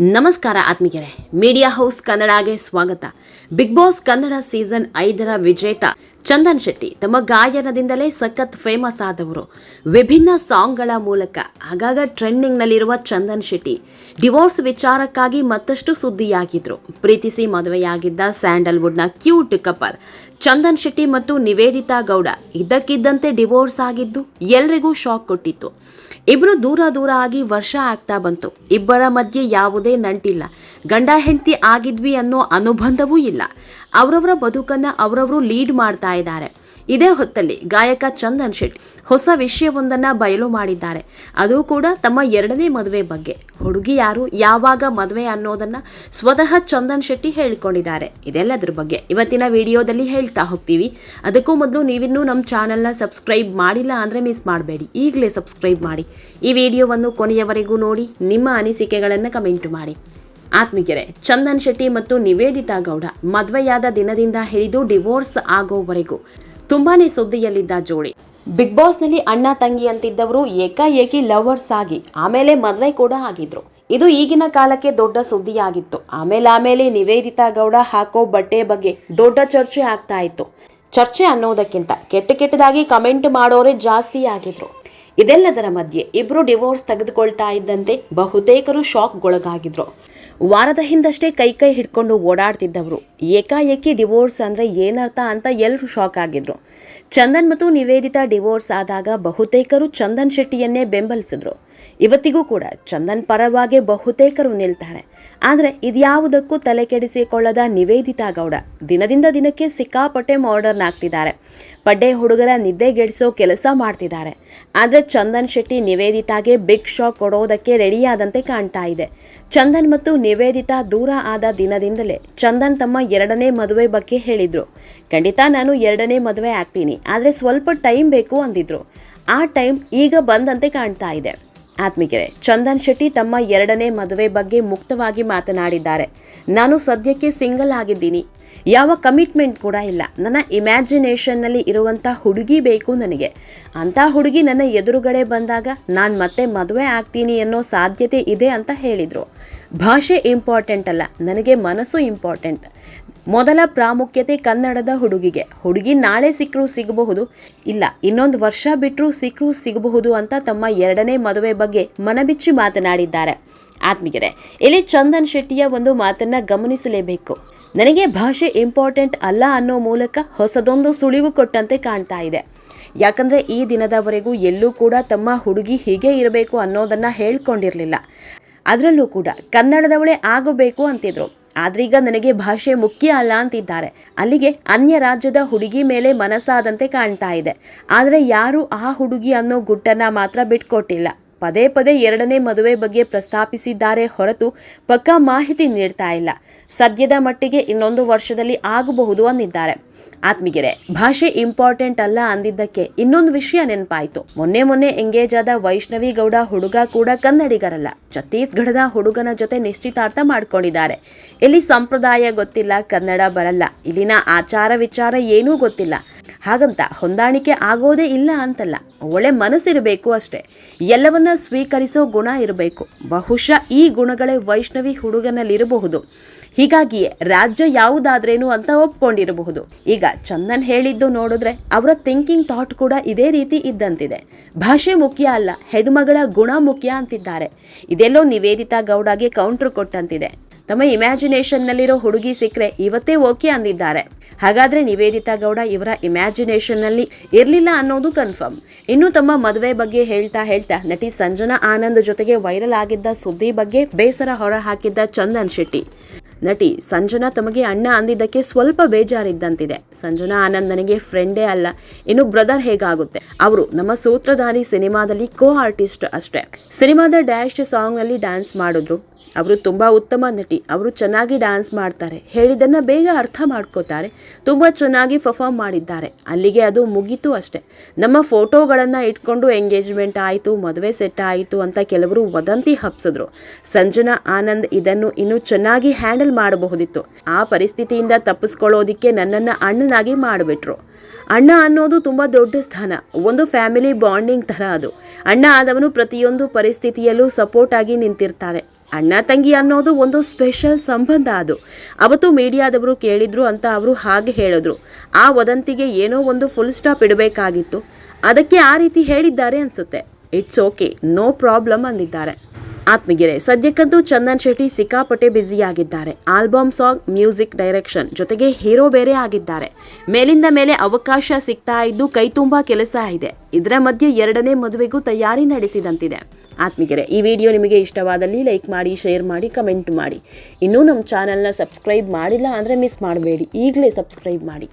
ನಮಸ್ಕಾರ ಆತ್ಮೀಯರೇ, media house ಕನ್ನಡಗೆ ಸ್ವಾಗತ. ಬಿಗ್ ಬಾಸ್ ಕನ್ನಡ ಸೀಸನ್ ಐದರ ವಿಜೇತ ಚಂದನ್ ಶೆಟ್ಟಿ ತಮ್ಮ ಗಾಯನದಿಂದಲೇ ಸಖತ್ ಫೇಮಸ್ ಆದವರು. ವಿಭಿನ್ನ ಸಾಂಗ್ಗಳ ಮೂಲಕ ಆಗಾಗ ಟ್ರೆಂಡಿಂಗ್ನಲ್ಲಿರುವ ಚಂದನ್ ಶೆಟ್ಟಿ ಡಿವೋರ್ಸ್ ವಿಚಾರಕ್ಕಾಗಿ ಮತ್ತಷ್ಟು ಸುದ್ದಿಯಾಗಿದ್ರು. ಪ್ರೀತಿಸಿ ಮದುವೆಯಾಗಿದ್ದ ಸ್ಯಾಂಡಲ್ವುಡ್ನ ಕ್ಯೂಟ್ ಕಪಲ್ ಚಂದನ್ ಶೆಟ್ಟಿ ಮತ್ತು ನಿವೇದಿತಾ ಗೌಡ ಇದ್ದಕ್ಕಿದ್ದಂತೆ ಡಿವೋರ್ಸ್ ಆಗಿದ್ದು ಎಲ್ರಿಗೂ ಶಾಕ್ ಕೊಟ್ಟಿತ್ತು. ಇಬ್ರು ದೂರ ದೂರ ಆಗಿ ವರ್ಷ ಆಗ್ತಾ ಬಂತು. ಇಬ್ಬರ ಮಧ್ಯೆ ಯಾವುದೇ ನಂಟಿಲ್ಲ. ಗಂಡ ಹೆಂಡತಿ ಆಗಿದ್ವಿ ಅನ್ನೋ ಅನುಬಂಧವೂ ಇಲ್ಲ. ಅವರವರ ಬದುಕನ್ನು ಅವರವರು ಲೀಡ್ ಮಾಡ್ತಾ ಇದ್ದಾರೆ. ಇದೇ ಹೊತ್ತಲ್ಲಿ ಗಾಯಕ ಚಂದನ್ ಶೆಟ್ಟಿ ಹೊಸ ವಿಷಯವೊಂದನ್ನ ಬಯಲು ಮಾಡಿದ್ದಾರೆ. ಅದು ಕೂಡ ತಮ್ಮ ಎರಡನೇ ಮದುವೆ ಬಗ್ಗೆ. ಹುಡುಗಿ ಯಾರು, ಯಾವಾಗ ಮದುವೆ ಅನ್ನೋದನ್ನ ಸ್ವತಃ ಚಂದನ್ ಶೆಟ್ಟಿ ಹೇಳಿಕೊಂಡಿದ್ದಾರೆ. ಇದೆಲ್ಲದ್ರ ಬಗ್ಗೆ ಇವತ್ತಿನ ವಿಡಿಯೋದಲ್ಲಿ ಹೇಳ್ತಾ ಹೋಗ್ತೀವಿ. ಅದಕ್ಕೂ ಮೊದಲು ನೀವಿನ್ನೂ ನಮ್ಮ ಚಾನಲ್ನ ಸಬ್ಸ್ಕ್ರೈಬ್ ಮಾಡಿಲ್ಲ ಅಂದರೆ ಮಿಸ್ ಮಾಡಬೇಡಿ. ಈಗಲೇ ಸಬ್ಸ್ಕ್ರೈಬ್ ಮಾಡಿ. ಈ ವಿಡಿಯೋವನ್ನು ಕೊನೆಯವರೆಗೂ ನೋಡಿ, ನಿಮ್ಮ ಅನಿಸಿಕೆಗಳನ್ನು ಕಮೆಂಟ್ ಮಾಡಿ. ಆತ್ಮಗೆರೆ ಚಂದನ್ ಶೆಟ್ಟಿ ಮತ್ತು ನಿವೇದಿತಾ ಗೌಡ ಮದುವೆಯಾದ ದಿನದಿಂದ ಹಿಡಿದು ಡಿವೋರ್ಸ್ ಆಗೋವರೆಗೂ ತುಂಬಾನೇ ಸುದ್ದಿಯಲ್ಲಿದ್ದ ಜೋಡಿ. ಬಿಗ್ ಬಾಸ್ನಲ್ಲಿ ಅಣ್ಣ ತಂಗಿ ಅಂತಿದ್ದವರು ಏಕಾಏಕಿ ಲವರ್ಸ್ ಆಗಿ, ಆಮೇಲೆ ಮದುವೆ ಕೂಡ ಆಗಿದ್ರು. ಇದು ಈಗಿನ ಕಾಲಕ್ಕೆ ದೊಡ್ಡ ಸುದ್ದಿಯಾಗಿತ್ತು. ಆಮೇಲೆ ಆಮೇಲೆ ನಿವೇದಿತಾ ಗೌಡ ಹಾಕೋ ಬಟ್ಟೆ ಬಗ್ಗೆ ದೊಡ್ಡ ಚರ್ಚೆ ಆಗ್ತಾ ಇತ್ತು. ಚರ್ಚೆ ಅನ್ನೋದಕ್ಕಿಂತ ಕೆಟ್ಟ ಕೆಟ್ಟದಾಗಿ ಕಮೆಂಟ್ ಮಾಡೋರೇ ಜಾಸ್ತಿ ಆಗಿದ್ರು. ಇದೆಲ್ಲದರ ಮಧ್ಯೆ ಇಬ್ರು ಡಿವೋರ್ಸ್ ತೆಗೆದುಕೊಳ್ತಾ ಇದ್ದಂತೆ ಬಹುತೇಕರು ಶಾಕ್ಗೊಳಗಾಗಿದ್ರು. ವಾರದ ಹಿಂದಷ್ಟೇ ಕೈ ಕೈ ಹಿಡ್ಕೊಂಡು ಓಡಾಡ್ತಿದ್ದವರು. ಏಕಾಏಕಿ ಡಿವೋರ್ಸ್ ಅಂದರೆ ಏನರ್ಥ ಅಂತ ಎಲ್ಲರೂ ಶಾಕ್ ಆಗಿದ್ರು. ಚಂದನ್ ಮತ್ತು ನಿವೇದಿತಾ ಡಿವೋರ್ಸ್ ಆದಾಗ ಬಹುತೇಕರು ಚಂದನ್ ಶೆಟ್ಟಿಯನ್ನೇ ಬೆಂಬಲಿಸಿದ್ರು. ಇವತ್ತಿಗೂ ಕೂಡ ಚಂದನ್ ಪರವಾಗಿ ಬಹುತೇಕರು ನಿಲ್ತಾರೆ. ಆದರೆ ಇದ್ಯಾವುದಕ್ಕೂ ತಲೆ ಕೆಡಿಸಿಕೊಳ್ಳದ ನಿವೇದಿತಾ ಗೌಡ ದಿನದಿಂದ ದಿನಕ್ಕೆ ಸಿಕ್ಕಾಪಟ್ಟೆ ಮಾಡರ್ನ್ ಆಗ್ತಿದ್ದಾರೆ. ಪಡ್ಡೆ ಹುಡುಗರ ನಿದ್ದೆಗೆಡಿಸೋ ಕೆಲಸ ಮಾಡ್ತಿದ್ದಾರೆ. ಆದರೆ ಚಂದನ್ ಶೆಟ್ಟಿ ನಿವೇದಿತಾಗೆ ಬಿಗ್ ಶಾಕ್ ಕೊಡೋದಕ್ಕೆ ರೆಡಿಯಾದಂತೆ ಕಾಣ್ತಾ ಇದೆ. ಚಂದನ್ ಮತ್ತು ನಿವೇದಿತಾ ದೂರ ಆದ ದಿನದಿಂದಲೇ ಚಂದನ್ ತಮ್ಮ ಎರಡನೇ ಮದುವೆ ಬಗ್ಗೆ ಹೇಳಿದ್ರು. ಖಂಡಿತ ನಾನು ಎರಡನೇ ಮದುವೆ ಆಗ್ತೀನಿ, ಆದರೆ ಸ್ವಲ್ಪ ಟೈಮ್ ಬೇಕು ಅಂದಿದ್ರು. ಆ ಟೈಮ್ ಈಗ ಬಂದಂತೆ ಕಾಣ್ತಾ ಇದೆ. ಆತ್ಮಿಕರೇ, ಚಂದನ್ ಶೆಟ್ಟಿ ತಮ್ಮ ಎರಡನೇ ಮದುವೆ ಬಗ್ಗೆ ಮುಕ್ತವಾಗಿ ಮಾತನಾಡಿದ್ದಾರೆ. ನಾನು ಸದ್ಯಕ್ಕೆ ಸಿಂಗಲ್ ಆಗಿದ್ದೀನಿ. ಯಾವ ಕಮಿಟ್ಮೆಂಟ್ ಕೂಡ ಇಲ್ಲ. ನನ್ನ ಇಮ್ಯಾಜಿನೇಷನ್ನಲ್ಲಿ ಇರುವಂಥ ಹುಡುಗಿ ಬೇಕು ನನಗೆ. ಅಂಥ ಹುಡುಗಿ ನನ್ನ ಎದುರುಗಡೆ ಬಂದಾಗ ನಾನು ಮತ್ತೆ ಮದುವೆ ಆಗ್ತೀನಿ ಅನ್ನೋ ಸಾಧ್ಯತೆ ಇದೆ ಅಂತ ಹೇಳಿದರು. ಭಾಷೆ ಇಂಪಾರ್ಟೆಂಟ್ ಅಲ್ಲ, ನನಗೆ ಮನಸ್ಸು ಇಂಪಾರ್ಟೆಂಟ್. ಮೊದಲ ಪ್ರಾಮುಖ್ಯತೆ ಕನ್ನಡದ ಹುಡುಗಿಗೆ. ಹುಡುಗಿ ನಾಳೆ ಸಿಕ್ಕರೂ ಸಿಗಬಹುದು, ಇಲ್ಲ, ಇನ್ನೊಂದು ವರ್ಷ ಬಿಟ್ಟರೂ ಸಿಕ್ಕರೂ ಸಿಗಬಹುದು ಅಂತ ತಮ್ಮ ಎರಡನೇ ಮದುವೆ ಬಗ್ಗೆ ಮನಬಿಚ್ಚಿ ಮಾತನಾಡಿದ್ದಾರೆ. ಆತ್ಮೀಯರೇ, ಇಲ್ಲಿ ಚಂದನ್ ಶೆಟ್ಟಿಯ ಒಂದು ಮಾತನ್ನ ಗಮನಿಸಲೇಬೇಕು. ನನಗೆ ಭಾಷೆ ಇಂಪಾರ್ಟೆಂಟ್ ಅಲ್ಲ ಅನ್ನೋ ಮೂಲಕ ಹೊಸದೊಂದು ಸುಳಿವು ಕೊಟ್ಟಂತೆ ಕಾಣ್ತಾ ಇದೆ. ಯಾಕಂದ್ರೆ ಈ ದಿನದವರೆಗೂ ಎಲ್ಲೂ ಕೂಡ ತಮ್ಮ ಹುಡುಗಿ ಹೀಗೆ ಇರಬೇಕು ಅನ್ನೋದನ್ನ ಹೇಳ್ಕೊಂಡಿರಲಿಲ್ಲ. ಅದರಲ್ಲೂ ಕೂಡ ಕನ್ನಡದವಳೇ ಆಗಬೇಕು ಅಂತಿದ್ರು. ಆದ್ರೀಗ ನನಗೆ ಭಾಷೆ ಮುಖ್ಯ ಅಲ್ಲ ಅಂತಿದ್ದಾರೆ. ಅಲ್ಲಿಗೆ ಅನ್ಯ ರಾಜ್ಯದ ಹುಡುಗಿ ಮೇಲೆ ಮನಸ್ಸಾದಂತೆ ಕಾಣ್ತಾ ಇದೆ. ಆದರೆ ಯಾರು ಆ ಹುಡುಗಿ ಅನ್ನೋ ಗುಟ್ಟನ್ನ ಮಾತ್ರ ಬಿಟ್ಕೊಟ್ಟಿಲ್ಲ. ಪದೇ ಪದೇ ಎರಡನೇ ಮದುವೆ ಬಗ್ಗೆ ಪ್ರಸ್ತಾಪಿಸಿದ್ದಾರೆ ಹೊರತು ಪಕ್ಕಾ ಮಾಹಿತಿ ನೀಡ್ತಾ ಇಲ್ಲ. ಸದ್ಯದ ಮಟ್ಟಿಗೆ ಇನ್ನೊಂದು ವರ್ಷದಲ್ಲಿ ಆಗಬಹುದು ಅಂದಿದ್ದಾರೆ. ಆತ್ಮಿಗೆರೆ ಭಾಷೆ ಇಂಪಾರ್ಟೆಂಟ್ ಅಲ್ಲ ಅಂದಿದ್ದಕ್ಕೆ ಇನ್ನೊಂದು ವಿಷಯ ನೆನಪಾಯಿತು. ಮೊನ್ನೆ ಮೊನ್ನೆ ಎಂಗೇಜ್ ಆದ ವೈಷ್ಣವಿ ಗೌಡ ಹುಡುಗ ಕೂಡ ಕನ್ನಡಿಗರಲ್ಲ. ಛತ್ತೀಸ್ಗಢದ ಹುಡುಗನ ಜೊತೆ ನಿಶ್ಚಿತಾರ್ಥ ಮಾಡ್ಕೊಂಡಿದ್ದಾರೆ. ಇಲ್ಲಿ ಸಂಪ್ರದಾಯ ಗೊತ್ತಿಲ್ಲ, ಕನ್ನಡ ಬರಲ್ಲ. ಇಲ್ಲಿನ ಆಚಾರ ವಿಚಾರ ಏನೂ ಗೊತ್ತಿಲ್ಲ. ಹಾಗಂತ ಹೊಂದಾಣಿಕೆ ಆಗೋದೇ ಇಲ್ಲ ಅಂತಲ್ಲ. ಒಳ್ಳೆ ಮನಸ್ಸಿರಬೇಕು ಅಷ್ಟೇ. ಎಲ್ಲವನ್ನ ಸ್ವೀಕರಿಸೋ ಗುಣ ಇರಬೇಕು. ಬಹುಶಃ ಈ ಗುಣಗಳೇ ವೈಷ್ಣವಿ ಹುಡುಗನಲ್ಲಿರಬಹುದು. ಹೀಗಾಗಿಯೇ ರಾಜ್ಯ ಯಾವುದಾದ್ರೇನು ಅಂತ ಒಪ್ಕೊಂಡಿರಬಹುದು. ಈಗ ಚಂದನ್ ಹೇಳಿದ್ದು ನೋಡಿದ್ರೆ ಅವರ ಥಿಂಕಿಂಗ್ ಥಾಟ್ ಕೂಡ ಇದೇ ರೀತಿ ಇದ್ದಂತಿದೆ. ಭಾಷೆ ಮುಖ್ಯ ಅಲ್ಲ, ಹೆಣ್ಮಗಳ ಗುಣ ಮುಖ್ಯ ಅಂತಿದ್ದಾರೆ. ಇದೆಲ್ಲೋ ನಿವೇದಿತಾ ಗೌಡಗೆ ಕೌಂಟರ್ ಕೊಟ್ಟಂತಿದೆ. ತಮ್ಮ ಇಮ್ಯಾಜಿನೇಷನ್ನಲ್ಲಿರೋ ಹುಡುಗಿ ಸಿಕ್ಕರೆ ಇವತ್ತೇ ಓಕೆ ಅಂದಿದ್ದಾರೆ. ಹಾಗಾದ್ರೆ ನಿವೇದಿತಾ ಗೌಡ ಇವರ ಇಮ್ಯಾಜಿನೇಷನ್ನಲ್ಲಿ ಇರಲಿಲ್ಲ ಅನ್ನೋದು ಕನ್ಫರ್ಮ್ ಇನ್ನು ತಮ್ಮ ಮದುವೆ ಬಗ್ಗೆ ಹೇಳ್ತಾ ಹೇಳ್ತಾ ನಟಿ ಸಂಜನಾ ಆನಂದ್ ಜೊತೆಗೆ ವೈರಲ್ ಆಗಿದ್ದ ಸುದ್ದಿ ಬಗ್ಗೆ ಬೇಸರ ಹೊರ ಹಾಕಿದ್ದ ಚಂದನ್ ಶೆಟ್ಟಿ. ನಟಿ ಸಂಜನಾ ತಮಗೆ ಅಣ್ಣ ಅಂದಿದ್ದಕ್ಕೆ ಸ್ವಲ್ಪ ಬೇಜಾರಿದ್ದಂತಿದೆ. ಸಂಜನಾ ಆನಂದ್ ನನಗೆ ಫ್ರೆಂಡೇ ಅಲ್ಲ. ಇನ್ನು ಬ್ರದರ್ ಹೇಗಾಗುತ್ತೆ? ಅವರು ನಮ್ಮ ಸೂತ್ರಧಾರಿ ಸಿನಿಮಾದಲ್ಲಿ ಕೋ ಆರ್ಟಿಸ್ಟ್ ಅಷ್ಟೇ. ಸಿನಿಮಾದ ಡ್ಯಾಶ್ ಸಾಂಗ್ನಲ್ಲಿ ಡ್ಯಾನ್ಸ್ ಮಾಡಿದ್ರು. ಅವರು ತುಂಬ ಉತ್ತಮ ನಟಿ, ಅವರು ಚೆನ್ನಾಗಿ ಡ್ಯಾನ್ಸ್ ಮಾಡ್ತಾರೆ. ಹೇಳಿದ್ದನ್ನು ಬೇಗ ಅರ್ಥ ಮಾಡ್ಕೋತಾರೆ. ತುಂಬ ಚೆನ್ನಾಗಿ ಪರ್ಫಾಮ್ ಮಾಡಿದ್ದಾರೆ. ಅಲ್ಲಿಗೆ ಅದು ಮುಗೀತು ಅಷ್ಟೆ. ನಮ್ಮ ಫೋಟೋಗಳನ್ನು ಇಟ್ಕೊಂಡು ಎಂಗೇಜ್ಮೆಂಟ್ ಆಯಿತು, ಮದುವೆ ಸೆಟ್ ಆಯಿತು ಅಂತ ಕೆಲವರು ವದಂತಿ ಹಬ್ಸಿದ್ರು. ಸಂಜನಾ, ಆನಂದ್ ಇದನ್ನು ಇನ್ನೂ ಚೆನ್ನಾಗಿ ಹ್ಯಾಂಡಲ್ ಮಾಡಬಹುದಿತ್ತು. ಆ ಪರಿಸ್ಥಿತಿಯಿಂದ ತಪ್ಪಿಸ್ಕೊಳ್ಳೋದಿಕ್ಕೆ ನನ್ನನ್ನು ಅಣ್ಣನಾಗಿ ಮಾಡಿಬಿಟ್ರು. ಅಣ್ಣ ಅನ್ನೋದು ತುಂಬ ದೊಡ್ಡ ಸ್ಥಾನ. ಒಂದು ಫ್ಯಾಮಿಲಿ ಬಾಂಡಿಂಗ್ ಥರ ಅದು. ಅಣ್ಣ ಆದವನು ಪ್ರತಿಯೊಂದು ಪರಿಸ್ಥಿತಿಯಲ್ಲೂ ಸಪೋರ್ಟ್ ಆಗಿ ನಿಂತಿರ್ತಾರೆ. ಅಣ್ಣ ತಂಗಿ ಅನ್ನೋದು ಒಂದು ಸ್ಪೆಷಲ್ ಸಂಬಂಧ ಅದು. ಅವತ್ತು ಮೀಡಿಯಾದವರು ಕೇಳಿದ್ರು ಅಂತ ಅವರು ಹಾಗೆ ಹೇಳಿದ್ರು. ಆ ವದಂತಿಗೆ ಏನೋ ಒಂದು ಫುಲ್ ಸ್ಟಾಪ್ ಇಡಬೇಕಾಗಿತ್ತು. ಅದಕ್ಕೆ ಆ ರೀತಿ ಹೇಳಿದ್ದಾರೆ ಅನ್ಸುತ್ತೆ. ಇಟ್ಸ್ ಓಕೆ ನೋ ಪ್ರಾಬ್ಲಮ್ ಅಂದಿದ್ದಾರೆ. ಆತ್ಮಗೆರೆ ಸದ್ಯಕ್ಕಂತೂ ಚಂದನ್ ಶೆಟ್ಟಿ ಸಿಕ್ಕಾಪಟ್ಟೆ ಬ್ಯುಸಿಯಾಗಿದ್ದಾರೆ. ಆಲ್ಬಮ್ ಸಾಂಗ್, ಮ್ಯೂಸಿಕ್ ಡೈರೆಕ್ಷನ್ ಜೊತೆಗೆ ಹೀರೋ ಬೇರೆ ಆಗಿದ್ದಾರೆ. ಮೇಲಿಂದ ಮೇಲೆ ಅವಕಾಶ ಸಿಗ್ತಾ ಇದ್ದು ಕೈ ತುಂಬಾ ಕೆಲಸ ಇದೆ. ಇದರ ಮಧ್ಯೆ ಎರಡನೇ ಮದುವೆಗೂ ತಯಾರಿ ನಡೆಸಿದಂತಿದೆ. ಆತ್ಮಗೆರೆ ಈ ವಿಡಿಯೋ ನಿಮಗೆ ಇಷ್ಟವಾದಲ್ಲಿ ಲೈಕ್ ಮಾಡಿ, ಶೇರ್ ಮಾಡಿ, ಕಮೆಂಟ್ ಮಾಡಿ. ಇನ್ನೂ ನಮ್ಮ ಚಾನಲ್ನ ಸಬ್ಸ್ಕ್ರೈಬ್ ಮಾಡಿಲ್ಲ ಅಂದರೆ ಮಿಸ್ ಮಾಡಬೇಡಿ. ಈಗಲೇ ಸಬ್ಸ್ಕ್ರೈಬ್ ಮಾಡಿ.